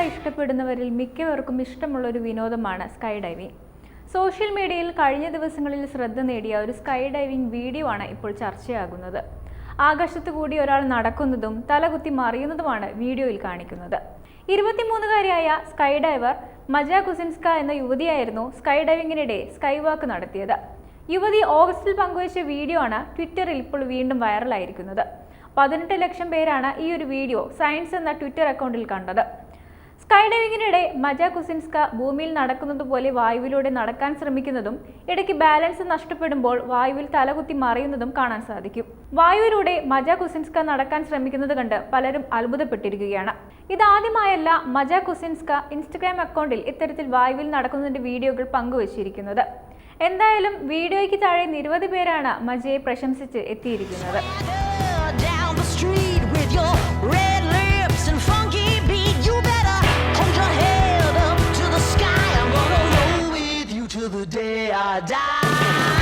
ഇഷ്ടപ്പെടുന്നവരിൽ മിക്കവർക്കും ഇഷ്ടമുള്ള ഒരു വിനോദമാണ് സ്കൈ ഡൈവിംഗ് സോഷ്യൽ മീഡിയയിൽ കഴിഞ്ഞ ദിവസങ്ങളിൽ ശ്രദ്ധ നേടിയ ഒരു സ്കൈ ഡൈവിംഗ് വീഡിയോ ആണ് ഇപ്പോൾ ചർച്ചയാകുന്നത്. ആകാശത്തു കൂടി ഒരാൾ നടക്കുന്നതും തലകുത്തി മറിയുന്നതുമാണ് വീഡിയോയിൽ കാണിക്കുന്നത്. ഇരുപത്തിമൂന്നുകാരിയായ സ്കൈ ഡൈവർ മജ കുസിൻസ്ക എന്ന യുവതിയായിരുന്നു സ്കൈ ഡൈവിംഗിനിടെ സ്കൈ വാക്ക് നടത്തിയത്. യുവതി ഓഗസ്റ്റിൽ പങ്കുവച്ച വീഡിയോ ആണ് ട്വിറ്ററിൽ ഇപ്പോൾ വീണ്ടും വൈറലായിരിക്കുന്നത്. പതിനെട്ട് ലക്ഷം പേരാണ് ഈ ഒരു വീഡിയോ സയൻസ് എന്ന ട്വിറ്റർ അക്കൗണ്ടിൽ കണ്ടത്. സ്കൈ ഡൈവിംഗിനിടെ മജ കുസിൻസ്ക ഭൂമിയിൽ നടക്കുന്നത് പോലെ വായുവിലൂടെ നടക്കാൻ ശ്രമിക്കുന്നതും ഇടയ്ക്ക് ബാലൻസ് നഷ്ടപ്പെടുമ്പോൾ വായുവിൽ തലകുത്തി മറിയുന്നതും കാണാൻ സാധിക്കും. വായുവിലൂടെ മജ കുസിൻസ്ക നടക്കാൻ ശ്രമിക്കുന്നത് കണ്ട് പലരും അത്ഭുതപ്പെട്ടിരിക്കുകയാണ്. ഇതാദ്യമായല്ല മജ കുസിൻസ്ക ഇൻസ്റ്റഗ്രാം അക്കൗണ്ടിൽ ഇത്തരത്തിൽ വായുവിൽ നടക്കുന്നതിന്റെ വീഡിയോകൾ പങ്കുവച്ചിരിക്കുന്നത്. എന്തായാലും വീഡിയോയ്ക്ക് താഴെ നിരവധി പേരാണ് മജയെ പ്രശംസിച്ച് എത്തിയിരിക്കുന്നത്. today I die.